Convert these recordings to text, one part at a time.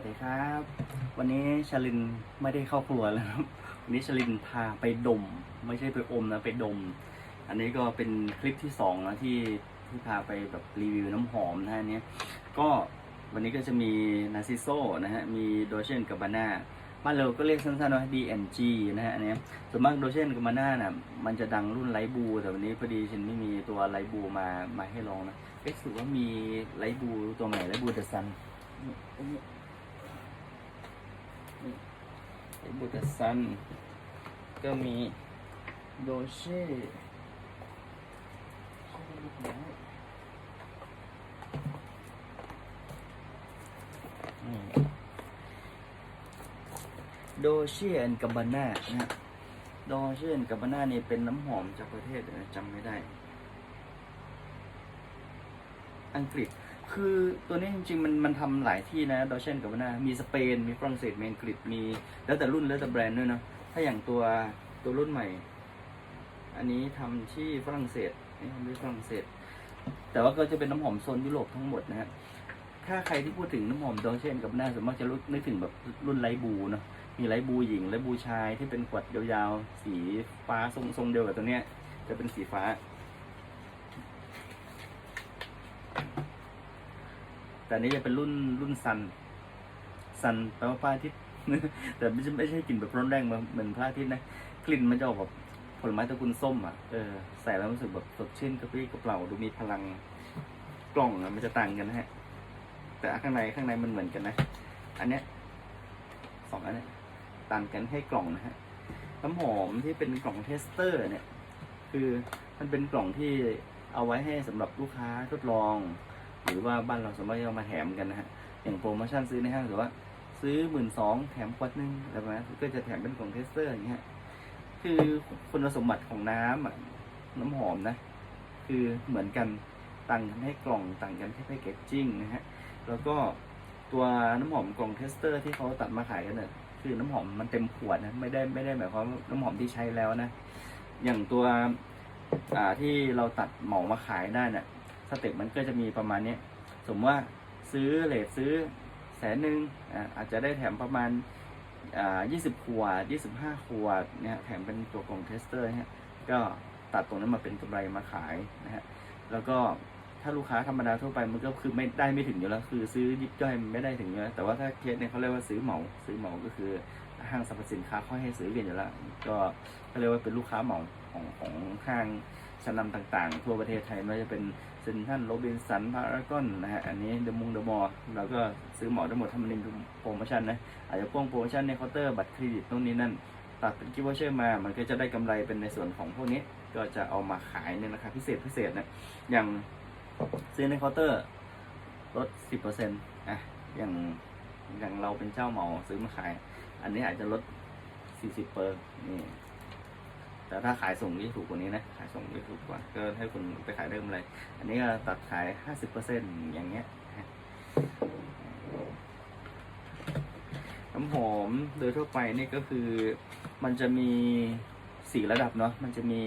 วัสดีครับ วันนี้ชลินไม่ได้เข้าครัวแล้วครับวันนี้ชลินพาไปดม ไม่ใช่ไปอมนะไปดม อันนี้ก็เป็นคลิปที่สองนะที่ที่พาไปแบบรีวิวน้ำหอมนะฮะนเนี้ยก็วันนี้ก็จะมีนาซิโซนะฮะมีโดเชนกับบาน่าบ้านเราก็เรียกสั้นๆว่า DNG นะฮะอันนี้ส่วนมากโดเชนกับบาน่าน่ะมันจะดังรุ่นไลบูแต่วันนี้พอดีฉันไม่มีตัวไลบูมามาให้ลองนะเอ๊ะสึกว่ามีไลบูตัวใหม่ไลบูเดอะซันอ้ บุตรซัน ก็มีโดเช่โดเช่แอนกับบาน่านะฮะโดเช่แอนกับบาน่านี่เป็นน้ำหอมจากประเทศจำไม่ได้ อังกฤษ คือตัวนี้จริงๆ มันมันทำหลายที่นะดอเชนกับวานามีสเปน มีฝรั่งเศสมีอังกฤษมีแล้วแต่รุ่นแล้วแต่แบรนด์ด้วยเนาะถ้าอย่างตัวตัวรุ่นใหม่ อันนี้ทำที่ฝรั่งเศสนี่ทำที่ฝรั่งเศส แต่ว่าก็จะเป็นน้ำหอมโซนยุโรปทั้งหมดนะฮะถ้าใครที่พูดถึงน้ำหอมดอเชนกับวานาส่วนมากจะรู้นึกถึงแบบรุ่นไลบูเนาะมีไลบูหญิงไลบูชายที่เป็นขวดยาวๆสีฟ้าทรงทรงเดียวกับตัวเนี้ยจะเป็นสีฟ้า แต่นี้จะเป็นรุ่นรุ่นซันซันแปลว่าพระอาทิตย์แต่ไม่ใช่ไม่ใช่กลิ่นแบบร้อนแรงเหมือนพระอาทิตย์นะกลิ่นมันจะออกแบบผลไม้ตระกูลส้มอะเออใส่แล้วรู้สึกแบบสดชื่นกระปรี้กระเปร่าดูมีพลังกล่องอะมันจะต่างกันนะฮะ แต่ข้างในข้างในมันเหมือนกันนะ อันเนี้ยสองอันเนี้ยต่างกันให้กล่องนะฮะน้ำหอมที่เป็นกล่องเทสเตอร์เนี่ย คือมันเป็นกล่องที่เอาไว้ให้สำหรับลูกค้าทดลอง หรือว่าบ้านเราสามารถเอามาแถมกันนะฮะอย่างโปรโมชั่นซื้อในห้างหรือว่า ซื้อหมื่นสองแถมขวดหนึงอะไรประมาณนั้ก็จะแถมเป็นของเทสเตอร์อย่างเงี้ยคือคุณสมบัติของน้ำอะน้ำหอมนะ คือเหมือนกันต่างกันให้กล่องต่างกันที่แพคเกจจิ้งนะฮะแล้วก็ตัวน้ำหอมกล่องเทสเตอร์ที่เขาตัดมาขายกันเนี่ยคือน้ำหอมมันเต็มขวดนะไม่ได้ไม่ได้หมายความว่าน้ำหอมที่ใช้แล้วนะ อย่างตัวอ่าที่เราตัดเหมามาขายได้เนี่ย สเต็ปมันก็จะมีประมาณนี้ สมมติว่าซื้อเลทซื้อแสนหนึ่งอาจจะได้แถมประมาณอ่า20ขวด25ขวดเนี่ยแถมเป็นตัวกล่องเทสเตอร์ฮะก็ตัดตรงนั้นมาเป็นกำไรมาขายนะฮะแล้วก็ถ้าลูกค้าธรรมดาทั่วไปมันก็คือไม่ได้ไม่ถึงอยู่แล้ว คือซื้อยิบย่อยไม่ได้ถึงอยู่แล้วแต่ว่าถ้าเคสเนี่ยเขาเรียกว่าซื้อเหมา ซื้อเหมาก็คือห้างสรรพสินค้าเขาให้ซื้อกันอยู่แล้วก็เขาเรียกว่าเป็นลูกค้าเหมาของของห้างชั้นนำต่างๆ ทั่วประเทศไทยไม่ว่าจะเป็น ซนทันโรบินสันพารากอนนะฮะอันนี้เดมงเดมอเราก็ซื้อเหมาทั้งหมดทำเป็นโปรโมชั่นนะอาจจะพ่วงโปรโมชั่นในเคาน์เตอร์บัตรเครดิตตรงนี้นั่นตัดเป็นกิฟต์วอเชอร์มา มันก็จะได้กำไรเป็นในส่วนของพวกนี้ก็จะเอามาขายในราคาพิเศษพิเศษนะอย่างซื้อในเคาน์เตอร์ลด 10%อะอย่างอย่างเราเป็นเจ้าเหมาซื้อมาขาย อันนี้อาจจะลด 40เปอร์นี่ แต่ถ้าขายส่งนี่ถูกกว่านี้นะ ขายส่งนี่ถูกกว่า ก็ให้คุณไปขายได้กำไรอันนี้ก็ตัดขาย50%อย่างเงี้ยน้ำหอมโดยทั่วไปนี่ก็คือมันจะมีสี่ระดับเนาะ มันจะมี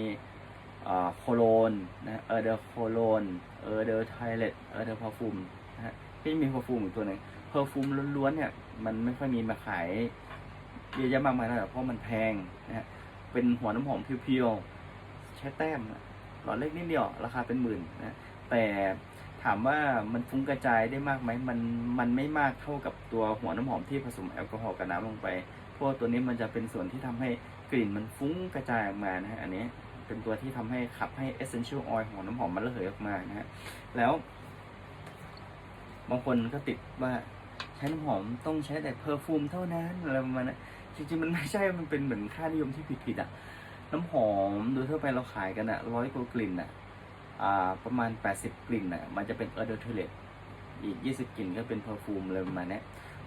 โคโลนนะเออเดอโคโลนเออเดอไทเลตเออเดอร์พาฟูมนะฮะที่มีพาฟูมอีกตัวหนึ่งเพอร์ฟูมล้วนๆเนี่ยมันไม่ค่อยมีมาขายเยอะแยะมากมายเท่าไหร่เพราะมันแพงนะฮะ เป็นหัวน้ำหอมเพียวๆใช้แต้มหลอดเล็กนิดเดียว ราคาเป็นหมื่นนะแต่ถามว่ามันฟุ้งกระจายได้มากไหมมันมันไม่มากเท่ากับตัวหัวน้ำหอมที่ผสมแอลกอฮอล์กับน้ำลงไปเพราะตัวนี้มันจะเป็นส่วนที่ทำให้กลิ่นมันฟุ้งกระจายออกมานะฮะอันนี้เป็นตัวที่ทำให้ขับให้ essential oil ของน้ำหอมมันระเหยออกมานะฮะแล้ว บางคนก็ติดว่าใช้น้ำหอมต้องใช้แต่เพอร์ฟูมเท่านั้นอะไรประมาณนั้น จริงๆมันไม่ใช่มันเป็นเหมือนค่านิยมที่ผิดๆอะ น้ำหอมโดยทั่วไปเราขายกันอะร้อยกว่ากลิ่นอะอ่าประมาณ 80 กลิ่นอะมันจะเป็นเออร์เดอร์เทเลตอีก 20 กลิ่นก็เป็นเพอร์ฟูมเลยประมาณเนี้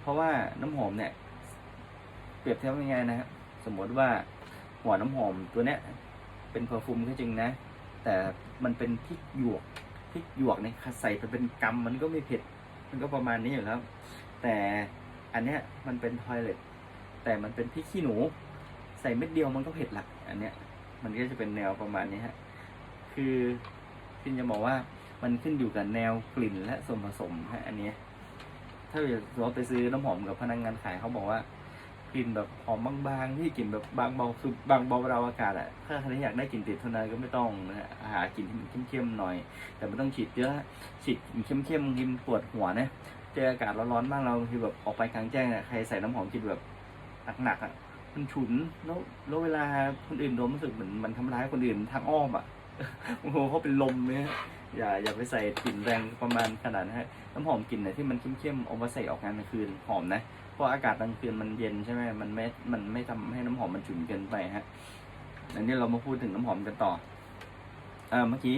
เพราะว่าน้ำหอมเนี่ย เปรียบเทียบยังไงนะฮะสมมติว่าหัวน้ำหอมตัวเนี้ยเป็นเพอร์ฟูมก็จริงนะ แต่มันเป็นพริกหยวกพริกหยวกเนี่ยใส่ไปเป็นกำมันก็ไม่เผ็ด มันก็ประมาณนี้อยู่แล้ว แต่อันเนี้ยมันเป็นทอยเลต แต่มันเป็นพริกขี้หนู ใส่เม็ดเดียวมันก็เผ็ดละอันเนี้ย มันก็จะเป็นแนวประมาณนี้ฮะ คือที่จะบอกว่ามันขึ้นอยู่กับแนวกลิ่นและส่วนผสมฮะอันเนี้ยถ้าสมมติไปซื้อน้ำหอมกับพนักงานขายเขาบอกว่ากลิ่นแบบหอมบางๆที่กลิ่นแบบบางเบาคือบางเบาเราอากาศอะถ้าใครอยากได้กลิ่นติดทนานก็ไม่ต้องนะฮะหากลิ่นที่มันเข้มๆหน่อย แต่ไม่ต้องฉีดเยอะฉีดเข้มๆกินปวดหัวนะเจออากาศร้อนๆบ้างเราบางทีแบบออกไปกลางแจ้งอะใครใส่น้ำหอมกลิ่นแบบ หนักๆอะมันฉุนแล้วแล้วเวลาคนอื่นดมรู้สึกเหมือนมันทำร้ายคนอื่นทางอ้อมอะโอ้โหเขาเป็นลมเนี่ยอย่าอย่าไปใส่กลิ่นแรงประมาณขนาดนั้นฮะน้ำหอมกลิ่นไหนที่มันเข้มๆเอามาใส่ออกงานกลางคืนหอมนะเพราะอากาศกลางคืนมันเย็นใช่ไหมมันไม่มันไม่ทำให้น้ำหอมมันฉุนเกินไปฮะอันนี้เรามาพูดถึงน้ำหอมกันต่ออเมื่อกี้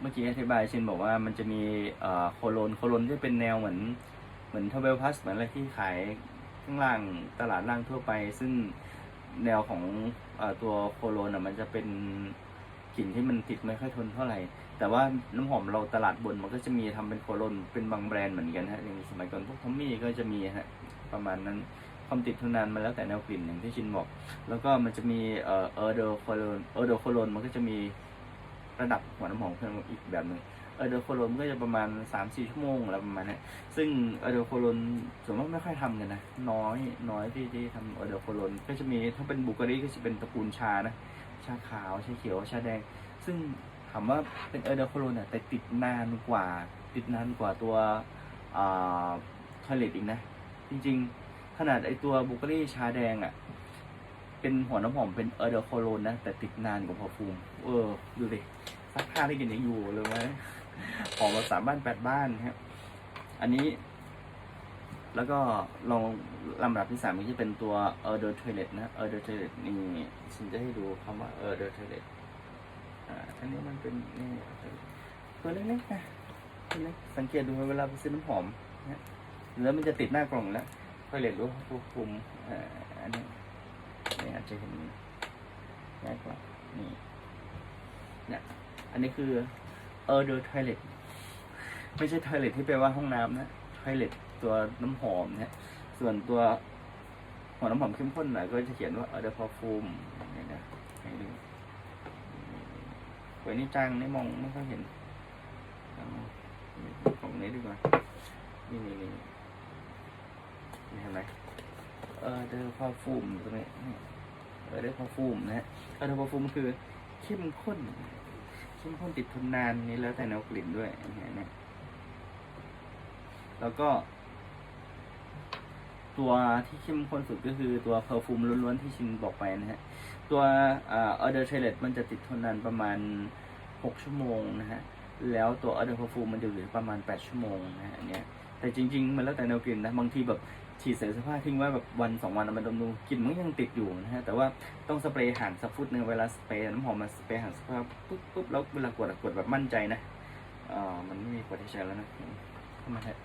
เมื่อกี้อธิบายเช่นบอกว่ามันจะมีเอ่อโคโลนโคโลนที่เป็นแนวเหมือนเหมือนทเวลพัสเหมือนอะไรที่ขาย ข้างล่างตลาดล่างทั่วไป ซึ่งแนวของอตัวโคโลนะมันจะเป็นกลิ่นที่มันติดไม่ค่อยทนเท่าไหร่ แต่ว่าน้ำหอมเราตลาดบนมันก็จะมีทำเป็นโคโลนเป็นบางแบรนด์เหมือนกันฮะอย่างสมัยก่อนพวกทอมมี่ก็จะมีฮะประมาณนั้นความติดทนนานมาแล้วแต่แนวกลิ่นอย่างที่ชินบอก แล้วก็มันจะมีเออเออร์โดโคโลนเออร์โดโคโลนมันก็จะมีระดับหัวน้ำหอมเพิ่มอีกแบบหนึ่ง เออร์โดโคโลนก็จะประมาณ3-4ชั่วโมงอะไรประมาณนี้ซึ่งเออร์โดโคโลนส่วนมากไม่ค่อยทำกันนะ น้อยน้อยที่ที่ทำเออร์โดโคโลนก็จะมีถ้าเป็นบุกรีก็จะเป็นตระกูลชานะ ชาขาวชาเขียวชาแดง ซึ่งถามว่าเป็นเออร์เดโคโลนเนี่ยแต่ติดนานกว่า ติดนานกว่าตัวทอยเลตอีกนะ จริงๆ ขนาดไอตัวบุกรี่ชาแดงอะ่ะเป็นหัวน้ำหอมเป็นเออร์เดโคโลนนะ แต่ติดนานกว่าพอฟูม เออ ดูดิซักผ้าได้กินยังอยู่เลยไหม หอมมาสามบ้านแปดบ้านครับอันนี้ แล้วก็ลองลำดับที่สามนี้จะเป็นตัวเออเดอร์ทเลตนะเออเดอร์ทเลตนี่ฉันจะให้ดูคำว่าเออเดอร์ทอยเลตอ่าอันนี้มันเป็นนี่ตัวเล็กๆนะตัวเล็กสังเกตดูเวลาไปซื้อน้ำหอมนะแล้วมันจะติดหน้ากล่องแล้วค่อยเรียนรู้ควบคุมอ่าอันนี้นี่อาจจะเห็นง่ายกว่านี่เนี่ยอันนี้คือ e r d e r toilet ไม่ใช่ toilet ที่แปลว่าห้องน้ำนะ toilet ตัวน้ำหอมเนี่ยส่วนตัวหัวน้ำหอมเข้มข้นหน่อยก็จะเขียนว่า e r d e r perfume นี่นะให้ดูไว้นี่จังนี่มองไม่ค่อยเห็นของนี้ดีกว่า นี่นี่นี่นี่เห็นไหมเออเดอร์พาฟูมตรงนี้เออเดอร์พาฟูมนะฮะเออเดอร์พาฟูมคือเข้มข้น เข้มข้นติดทนนานนี่แล้วแต่แนวกลิ่นด้วยเนไหมแล้วก็ ตัวที่เข้มข้นสุดก็คือตัวเพอร์ฟูมล้วนๆที่ชินบอกไปนะฮะ ตัวออเดอร์เทเลตมันจะติดทนนานประมาณ 6 ชั่วโมงนะฮะ แล้วตัวอเดอร์เพอฟูมมันจะเหลือประมาณ 8 ชั่วโมงนะฮะเนี้ยแต่จริง ๆ มันแล้วแต่แนวกลิ่นนะ บางทีแบบ ฉีดใส่เสื้อผ้าทิ้งไว้แบบวันสองวันอมันดมดูกลิ่นมันยังติดอยู่นะฮะแต่ว่าต้องสเปรย์ห่างสักฟุตหนึ่งเวลาสเปรย์น้ำหอมมาสเปรย์ห่างสักพักปุ๊บปุ๊บแล้วเวลากดกดแบบมั่นใจนะเออมันไม่มีกดที่ใช้แล้วนะทำไมฮะ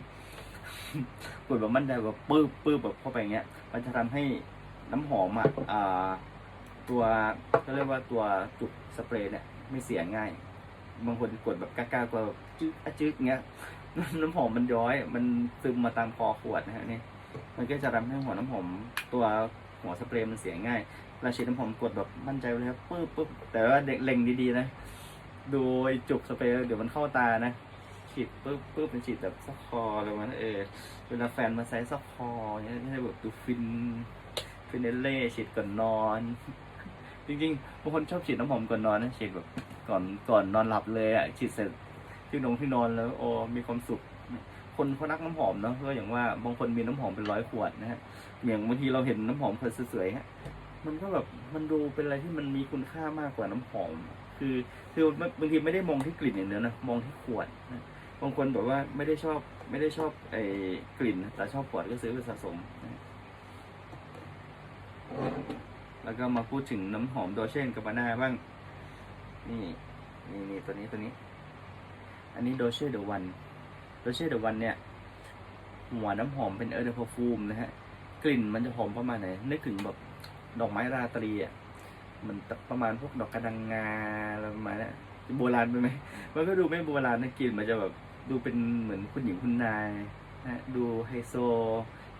กดแบบมั่นใจแบบปื้บปื้บแบบเข้าไปอย่างเงี้ย มันจะทำให้น้ำหอมอะตัวก็เรียกว่าตัวจุกสเปรย์เนี่ยไม่เสียง่าย บางคนกดแบบกล้าๆกลัวแบบจึ๊กอะจึ๊กเงี้ย น้ำหอมมันย้อย มันซึมมาตามคอขวดนะฮะนี่ มันก็จะทำให้หัวน้ำหอมตัวหัวสเปรย์มันเสียง่ายเวลาฉีดน้ำหอมกดแบบมั่นใจเลยครับปึ๊บปึ๊บแต่ว่าเด็กเล็งดีๆนะ ดูจุกสเปรย์เดี๋ยวมันเข้าตานะฉีดปึ๊บปึ๊บเป็นฉีดแบบซอกคออะไรวะเออเวลาแฟนมาใส่ซอกคอเงี้ยให้แบบดูฟินฟินเนเล่ฉีดก่อนนอน จริงๆบางคนชอบฉีดน้ำหอมก่อนนอนนะฉีดแบบก่อนก่อนนอนหลับเลยอะฉีดเสร็จที่นงที่นอนแล้วโอ้มีความสุข คนเขารักน้ำหอมเนาะก็อย่างว่าบางคนมีน้ำหอมเป็นร้อยขวดนะฮะอย่างบางทีเราเห็นน้ำหอมคนสวยๆฮะมันก็แบบมันดูเป็นอะไรที่มันมีคุณค่ามากกว่าน้ำหอม คือคือบางทีไม่ได้มองที่กลิ่นอย่างเดียวนะมองที่ขวดนะบางคนแบบว่าไม่ได้ชอบไม่ได้ชอบไอ้กลิ่น แต่ชอบขวดก็ซื้อไปสะสมนะแล้วก็มาพูดถึงน้ำหอมโดเช่นกับมาน่าบ้าง นี่นี่นี่ตัวนี้ตัวนี้ อันนี้โดเช่เดอะวัน โดเช่เดวันเนี่ยหัวน้ำหอมเป็นเออร์เดอร์พฟูมนะฮะ กลิ่นมันจะหอมประมาณไหน นึกถึงแบบดอกไม้ราตรีอะมันประมาณพวกดอกกระดังงาอะไรประมาณนี้โบราณไปไหมมันก็ดูไม่โบราณนะกลิ่นมันจะแบบดูเป็นเหมือนคุณหญิงคุณนายนะดูไฮโซ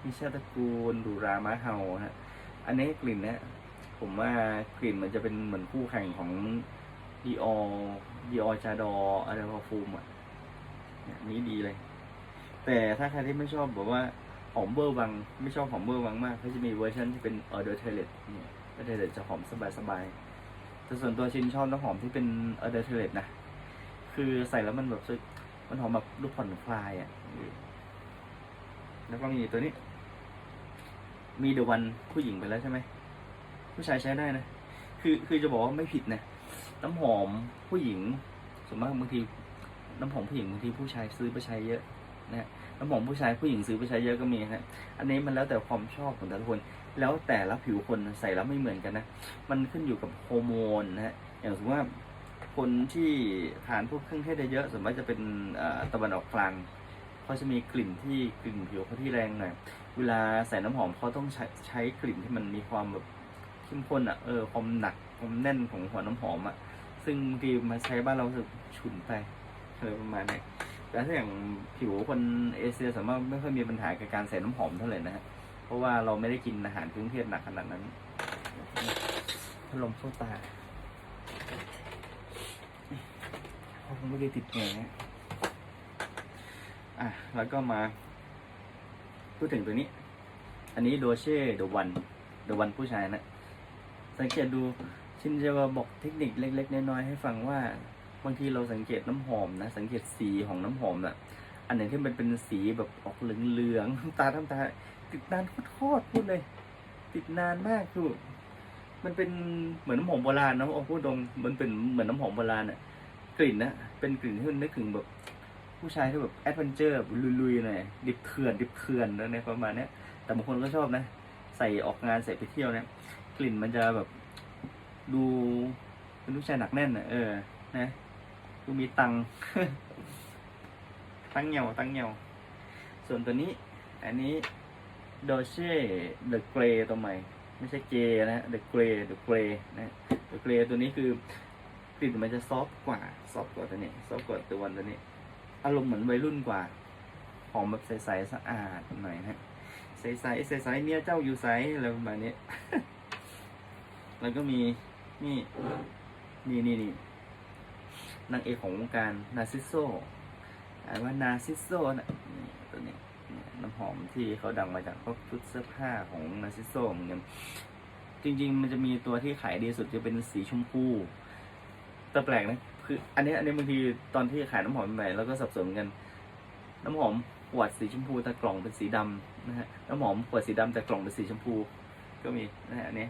มีชาตะกูล ดูรามาเฮาฮะอันนี้กลิ่นเนี่ยผมว่ากลิ่นมันจะเป็นเหมือนคู่แข่งของดีออดีออจาดออะไรพอฟูมอะ นี่ดีเลย แต่ถ้าใครที่ไม่ชอบแบบว่าหอมเบอร์วัง ไม่ชอบหอมเบอร์วังมากก็จะมีเวอร์ชันที่เป็นออเดอร์เทเลตเนี่ยออเดอร์เทเลตจะหอมสบายๆแต่ส่วนตัวชินชอบน้ำหอมที่เป็นออเดอร์เทเลตนะคือใส่แล้วมันแบบมันหอมแบบดูผ่อนคลายอะแล้วก็มีตัวนี้ มีเดวันผู้หญิงไปแล้วใช่ไหมผู้ชายใช้ได้นะ คือคือจะบอกว่าไม่ผิดนะ น้ำหอมผู้หญิงส่วนมากบางที น้ำหอมผู้หญิงบางทีผู้ชายซื้อไปใช้เยอะนะฮะน้ำหอมผู้ชายผู้หญิงซื้อไปใช้เยอะก็มีนะอันนี้มันแล้วแต่ความชอบของแต่ละคน แล้วแต่ละผิวคนใส่แล้วไม่เหมือนกันนะ มันขึ้นอยู่กับฮอร์โมนนะฮะ อย่างสมมติว่าคนที่ทานพวกเครื่องเทศเยอะส่วนมากจะเป็นตะวันออกกลางเขาจะมีกลิ่นที่กลิ่นผิวเขาที่แรงหน่อย เวลาใส่น้ำหอมเขาต้องใช้ใช้กลิ่นที่มันมีความแบบเข้มข้นอะ เออความหนักความแน่นของหัวน้ำหอมอะ ซึ่งบางทีมาใช้บ้านเราสึกฉุนไป อะไรประมาณนี้แต่ถ้าอย่างผิวคนเอเชียสามารถไม่ค่อยมีปัญหากับการใส่น้ำหอมเท่าไหร่นะฮะเพราะว่าเราไม่ได้กินอาหารเครื่องเทศหนักขนาดนั้นพัดลมเข้าตาเขาคงไม่ได้ติดแหงอะแล้วก็มา พูดถึงตัวนี้ อันนี้โดเช่เดวันเดวันผู้ชายนะ สังเกตดูชินจะมาบอกเทคนิคเล็ก ๆ น้อยๆให้ฟังว่า บางทีเราสังเกตน้ำหอมนะ สังเกตสีของน้ำหอมน่ะ อันไหนที่มันเป็นสีแบบออกเหลืองๆน้ำตาน้ำตา ติดนานโคตรพูดเลย ติดนานมากคือมันเป็นเหมือนน้ำหอมโบราณนะเอาพูดตรงมันเป็นเหมือนน้ำหอมโบราณอะกลิ่นนะเป็นกลิ่นที่มันนึกถึงแบบ ผู้ชายที่แบบแอดเวนเจอร์ลุยๆหน่อยดิบเถื่อนดิบเถื่อนแล้วในประมาณนี้แต่บางคนก็ชอบนะ ใส่ออกงานใส่ไปเที่ยวเนี่ยกลิ่นมันจะแบบดูเป็นผู้ชายหนักแน่นอะเออ นะ ดูมีตังค์ตั้งเหี่ยวตั้งเหี่ยว ส่วนตัวนี้ อันนี้โดเช่เดอะเกรตัวใหม่ ไม่ใช่เกนะเดอะเกรเดอะเกรนะเดอะเกรตัวนี้คือกลิ่นมันจะซอฟต์กว่า ซอฟต์กว่าตัวนี้ ซอฟต์กว่าตัววันตัวนี้ อารมณ์เหมือนวัยรุ่นกว่า หอมแบบใสๆสะอาดหน่อยฮะ ใสๆใสๆเมียเจ้าอยู่ใสอะไรประมาณนี้ แล้วก็มีนี่ นี่นี่นี่ นางเอกของวงการนาซิโซอ่านว่านาซิโซนะนี่ตัวนี้น้ำหอมที่เขาดังมาจากพวกชุดเสื้อผ้าของนาซิโซเหมือนกันจริง ๆ มันจะมีตัวที่ขายดีสุดจะเป็นสีชมพูแต่แปลกนะคืออันนี้อันนี้บางทีตอนที่ขายน้ำหอมใหม่ๆเราก็สับสนกัน น้ำหอมขวดสีชมพูแต่กล่องเป็นสีดำนะฮะน้ำหอมขวดสีดำแต่กล่องเป็นสีชมพู ก็มีนะฮะอันนี้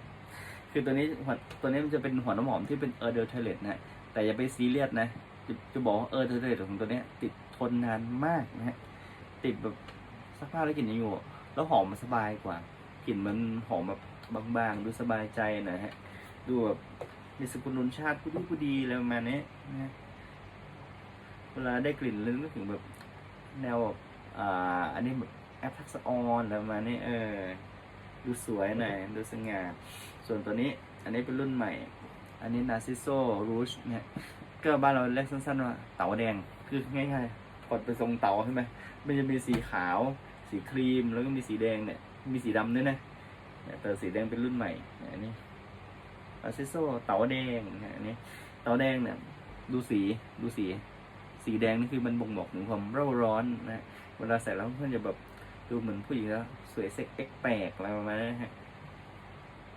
คือตัวนี้หัวตัวนี้มันจะเป็นหัวน้ำหอมที่เป็นเออเดอร์เทเลตนะฮะ แต่อย่าไปซีเรียสนะ จะจะบอกว่าเออเดอร์เทเลตของตัวเนี้ย ติดทนนานมากนะฮะติดแบบสักผ้าแล้วกลิ่นยังอยู่ แล้วหอมมันสบายกว่ากลิ่นมันหอมแบบบางๆ ดูสบายใจหน่อยฮะ ดูแบบมีสกุลนนชาติผู้ดีผู้ดีอะไรประมาณนี้นะฮะเวลาได้กลิ่นแล้วนึกถึงแบบแนวแบบอ่า อันนี้แบบแอปทักษออนอะไรประมาณนี้เออ ดูสวยหน่อยดูสง่าส่วนตัวนี้ อันนี้เป็นรุ่นใหม่ อันนี้ Narciso Rouge เนี่ยก็บ้านเราเรียกสั้นๆว่าเต๋าแดงคือง่ายๆกดไปทรงเต๋าใช่ไหมมันจะมีสีขาว สีครีมแล้วก็มีสีแดงเนี่ย มีสีดำด้วยนะเนี่ยแต่สีแดงเป็นรุ่นใหม่อันนี้ Narciso เต๋าแดงอันนี้เต๋าแดงเนี่ยดูสีดูสี สีแดงนี่คือมันบ่งบอกถึงความเร่าร้อนนะเวลาใส่แล้วเพื่อนจะแบบดูเหมือนผู้หญิงแล้วสวยเซ็กเอ็กแปลกอะไรประมาณนั้นฮะ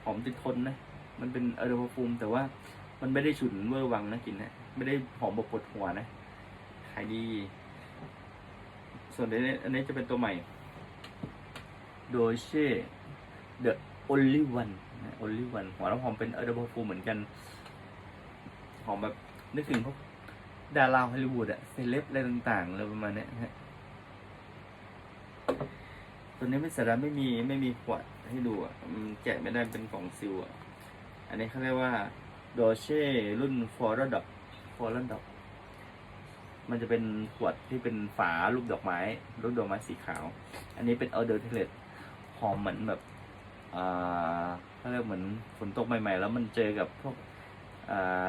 หอมติดทนนะ มันเป็นออร์ฟูมแต่ว่ามันไม่ได้ฉุนเวอร์วังนะกลินนะไม่ได้หอมแบบปวดหัวนะขายดี ส่วนอันนี้อันนี้จะเป็นตัวใหม่โดยเช่ The Only One นะ Only One หัวน้ำหอมเป็นออร์ฟูมเหมือนกัน หอมแบบนึกถึงพวกดาราฮอลลีวูดอะเซเลบอะไรต่างๆอะไรประมาณนี้ฮะตัวนี้ไม่สาระไม่มีไม่มีขวดให้ดูอะแกะไม่ได้เป็นกล่องซิลอะ อันนี้เขาเรียกว่าโดเช่รุ่นฟอร์ดอกฟอร์ดอกมันจะเป็นขวดที่เป็นฝารูปดอกไม้ รูปดอกไม้สีขาว อันนี้เป็นเอเดอร์เทเลตหอมเหมือนแบบอ่าเขาเรียกเหมือนฝนตกใหม่ ๆ แล้วมันเจอกับพวก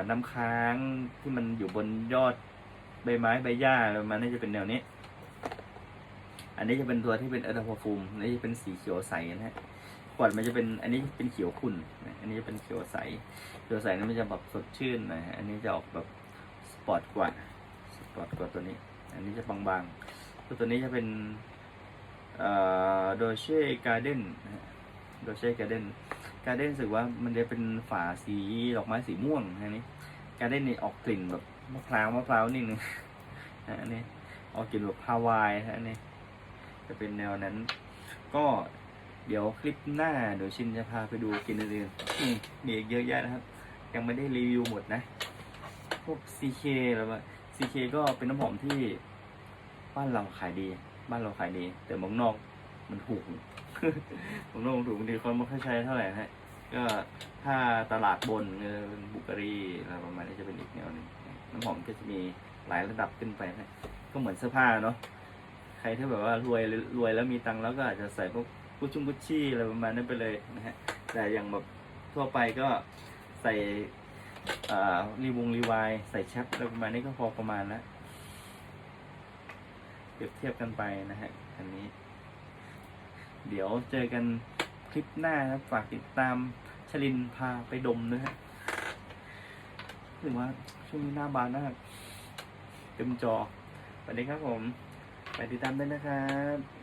น้ำค้างที่มันอยู่บนยอดใบไม้ใบหญ้าอะไรมาณนี้จะเป็นแนวนี้ อันนี้จะเป็นตัวที่เป็นอัลตราฟูมอันนี้จะเป็นสีเขียวใสนะฮะ วดมันจะเป็นอันนี้เป็นเขียวขุ่นนะอันนี้เป็นเขียวใสเขียวใสนั้นมันจะแบบสดชื่นนะอันนี้จะออกแบบสปอร์ตกว่าสปอร์ตกว่าตัวนี้ อันนี้จะบางๆตัวตัวนี้จะเป็นเอ่อโดเช่การ์เด้นโดเช่การ์เด้นการ์เด้นรู้สึกว่ามันจะเป็นฝาสีดอกไม้สีม่วงอันนี้การ์เด้นนี่ออกกลิ่นแบบมะพร้าวมะพร้าวนิดนึงนะอันนี้ออกกลิ่นแบบฮาวายนะอันนี้จะเป็นแนวนั้น ก็ เดี๋ยวคลิปหน้าเดี๋ยวชินจะพาไปดูกินอื่นๆอืมมีอีกเยอะแยะนะครับ ยังไม่ได้รีวิวหมดนะ พวก CK อะไรแบบ CK ก็เป็นน้ำหอมที่บ้านเราขายดี บ้านเราขายดี แต่เมืองนอกมันถูกเมืองนอกมันถูกบางทีคนไม่ค่อยใช้เท่าไหร่ฮะก็ถ้าตลาดบนเออบุกรีอะไรประมาณนี้จะเป็นอีกแนวหนึงน้ำหอมก็จะมีหลายระดับขึ้นไปนะก็เหมือนเสื้อผ้าเนาะใครที่แบบว่ารวยรวยแล้วมีตังค์แล้วก็อาจจะใส่พวก กุชชุ่งกุชชี่อะไรประมาณนั้นไปเลยนะฮะแต่อย่างแบบทั่วไปก็ใส่รีวงรีวายใส่แชปอะไรประมาณนี้ก็พอประมาณแล้วเปรียบเทียบกันไปนะฮะอันนี้ เดี๋ยวเจอกันคลิปหน้าครับฝากติดตามชลินพาไปดมด้วยฮะถึงว่าช่วงนี้หน้าบานมากเต็มจอสวัสดีครับผม ไปติดตามด้วยนะครับ